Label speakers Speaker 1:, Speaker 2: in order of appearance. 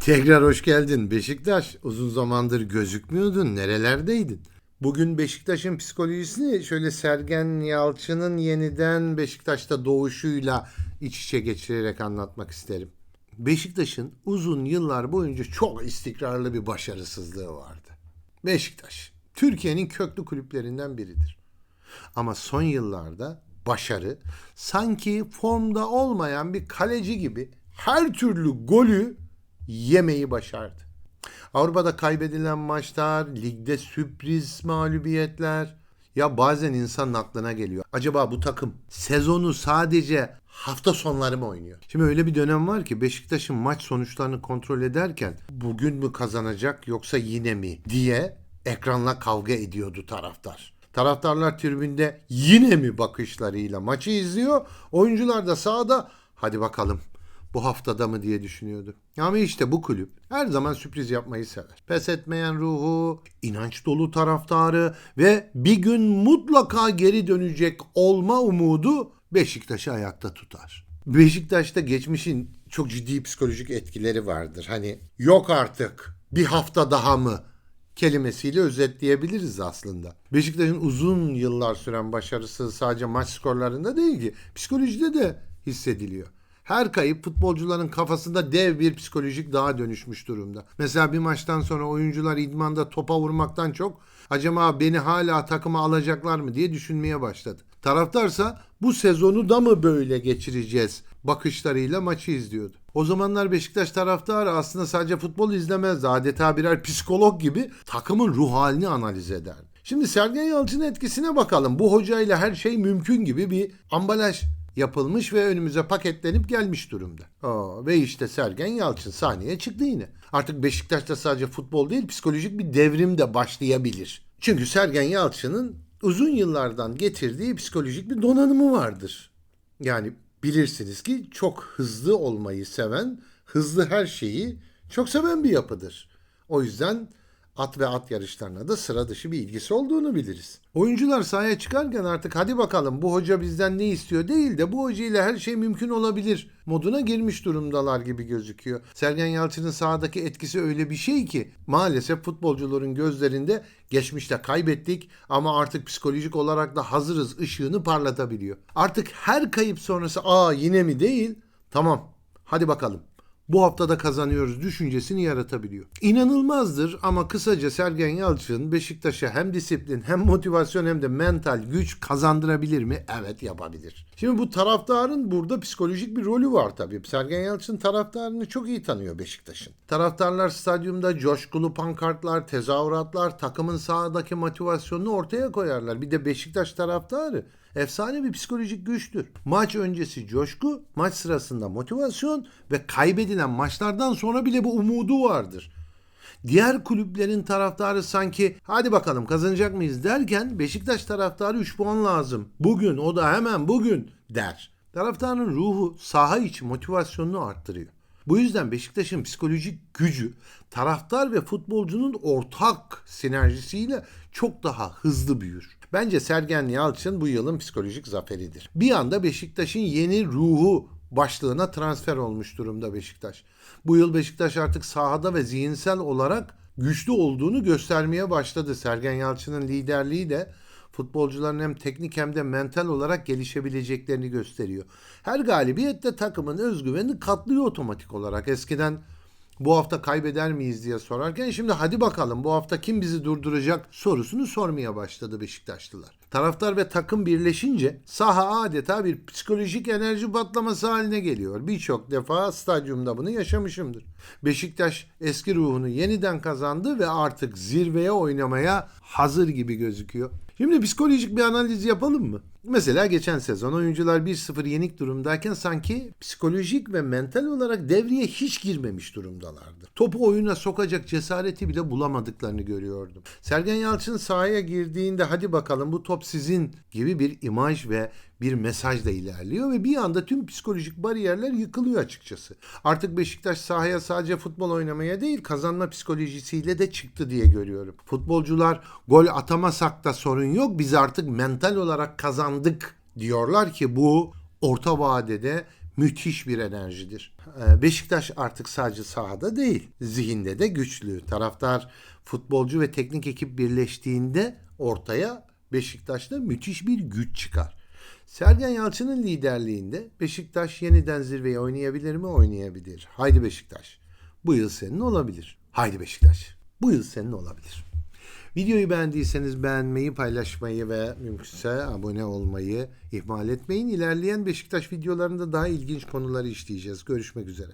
Speaker 1: Tekrar hoş geldin Beşiktaş. Uzun zamandır gözükmüyordun. Nerelerdeydin? Bugün Beşiktaş'ın psikolojisini şöyle Sergen Yalçın'ın yeniden Beşiktaş'ta doğuşuyla iç içe geçirerek anlatmak isterim. Beşiktaş'ın uzun yıllar boyunca çok istikrarlı bir başarısızlığı vardı. Beşiktaş, Türkiye'nin köklü kulüplerinden biridir. Ama son yıllarda başarı sanki formda olmayan bir kaleci gibi her türlü golü yemeyi başardı. Avrupa'da kaybedilen maçlar, ligde sürpriz mağlubiyetler. Ya bazen insanın aklına geliyor. Acaba bu takım sezonu sadece hafta sonları mı oynuyor? Şimdi öyle bir dönem var ki Beşiktaş'ın maç sonuçlarını kontrol ederken bugün mü kazanacak yoksa yine mi diye ekranla kavga ediyordu taraftar. Taraftarlar tribünde yine mi bakışlarıyla maçı izliyor. Oyuncular da sahada hadi bakalım bu haftada mı diye düşünüyordu. Ama işte bu kulüp her zaman sürpriz yapmayı sever. Pes etmeyen ruhu, inanç dolu taraftarı ve bir gün mutlaka geri dönecek olma umudu Beşiktaş'ı ayakta tutar. Beşiktaş'ta geçmişin çok ciddi psikolojik etkileri vardır. Hani yok artık bir hafta daha mı kelimesiyle özetleyebiliriz aslında. Beşiktaş'ın uzun yıllar süren başarısı sadece maç skorlarında değil ki psikolojide de hissediliyor. Her kayıp futbolcuların kafasında dev bir psikolojik dağa dönüşmüş durumda. Mesela bir maçtan sonra oyuncular idmanda topa vurmaktan çok acaba beni hala takıma alacaklar mı diye düşünmeye başladı. Taraftarsa bu sezonu da mı böyle geçireceğiz bakışlarıyla maçı izliyordu. O zamanlar Beşiktaş taraftarı aslında sadece futbol izlemezdi. Adeta birer psikolog gibi takımın ruh halini analiz ederdi. Şimdi Sergen Yalçın'ın etkisine bakalım. Bu hocayla her şey mümkün gibi bir ambalaj yapılmış ve önümüze paketlenip gelmiş durumda. Aa, ve işte Sergen Yalçın sahneye çıktı yine. Artık Beşiktaş'ta sadece futbol değil psikolojik bir devrim de başlayabilir. Çünkü Sergen Yalçın'ın uzun yıllardan getirdiği psikolojik bir donanımı vardır. Yani bilirsiniz ki çok hızlı olmayı seven, hızlı her şeyi çok seven bir yapıdır. O yüzden at ve at yarışlarına da sıra dışı bir ilgisi olduğunu biliriz. Oyuncular sahaya çıkarken artık hadi bakalım bu hoca bizden ne istiyor değil de bu hoca ile her şey mümkün olabilir moduna girmiş durumdalar gibi gözüküyor. Sergen Yalçın'ın sahadaki etkisi öyle bir şey ki maalesef futbolcuların gözlerinde geçmişte kaybettik ama artık psikolojik olarak da hazırız ışığını parlatabiliyor. Artık her kayıp sonrası aa yine mi değil tamam hadi bakalım bu haftada kazanıyoruz düşüncesini yaratabiliyor. İnanılmazdır ama kısaca Sergen Yalçın Beşiktaş'a hem disiplin hem motivasyon hem de mental güç kazandırabilir mi? Evet yapabilir. Şimdi bu taraftarın burada psikolojik bir rolü var tabii. Sergen Yalçın taraftarını çok iyi tanıyor Beşiktaş'ın. Taraftarlar stadyumda coşkulu pankartlar, tezahüratlar, takımın sahadaki motivasyonunu ortaya koyarlar. Bir de Beşiktaş taraftarı efsane bir psikolojik güçtür. Maç öncesi coşku, maç sırasında motivasyon ve kaybedilen maçlardan sonra bile bu umudu vardır. Diğer kulüplerin taraftarı sanki hadi bakalım kazanacak mıyız derken Beşiktaş taraftarı 3 puan lazım. Bugün o da hemen bugün der. Taraftarın ruhu saha içi motivasyonunu arttırıyor. Bu yüzden Beşiktaş'ın psikolojik gücü taraftar ve futbolcunun ortak sinerjisiyle çok daha hızlı büyür. Bence Sergen Yalçın bu yılın psikolojik zaferidir. Bir anda Beşiktaş'ın yeni ruhu başlığına transfer olmuş durumda Beşiktaş. Bu yıl Beşiktaş artık sahada ve zihinsel olarak güçlü olduğunu göstermeye başladı. Sergen Yalçın'ın liderliği de futbolcuların hem teknik hem de mental olarak gelişebileceklerini gösteriyor. Her galibiyette takımın özgüveni katlıyor otomatik olarak. Eskiden bu hafta kaybeder miyiz diye sorarken şimdi hadi bakalım bu hafta kim bizi durduracak sorusunu sormaya başladı Beşiktaşlılar. Taraftar ve takım birleşince saha adeta bir psikolojik enerji patlaması haline geliyor. Birçok defa stadyumda bunu yaşamışımdır. Beşiktaş eski ruhunu yeniden kazandı ve artık zirveye oynamaya hazır gibi gözüküyor. Şimdi psikolojik bir analiz yapalım mı? Mesela geçen sezon oyuncular 1-0 yenik durumdayken sanki psikolojik ve mental olarak devreye hiç girmemiş durumdalardı. Topu oyuna sokacak cesareti bile bulamadıklarını görüyordum. Sergen Yalçın sahaya girdiğinde hadi bakalım bu top sizin gibi bir imaj ve bir mesajla ilerliyor ve bir anda tüm psikolojik bariyerler yıkılıyor açıkçası. Artık Beşiktaş sahaya sadece futbol oynamaya değil kazanma psikolojisiyle de çıktı diye görüyorum. Futbolcular gol atamasak da sorun yok biz artık mental olarak kazandık diyorlar ki bu orta vadede müthiş bir enerjidir. Ee, Beşiktaş artık sadece sahada değil, zihinde de güçlü. Taraftar, futbolcu ve teknik ekip birleştiğinde ortaya Beşiktaş'ta müthiş bir güç çıkar. Sergen Yalçın'ın liderliğinde Beşiktaş yeniden zirveye oynayabilir mi? Oynayabilir. Haydi Beşiktaş. Bu yıl senin olabilir. Haydi Beşiktaş. Bu yıl senin olabilir. Videoyu beğendiyseniz beğenmeyi, paylaşmayı ve mümkünse abone olmayı ihmal etmeyin. İlerleyen Beşiktaş videolarında daha ilginç konuları işleyeceğiz. Görüşmek üzere.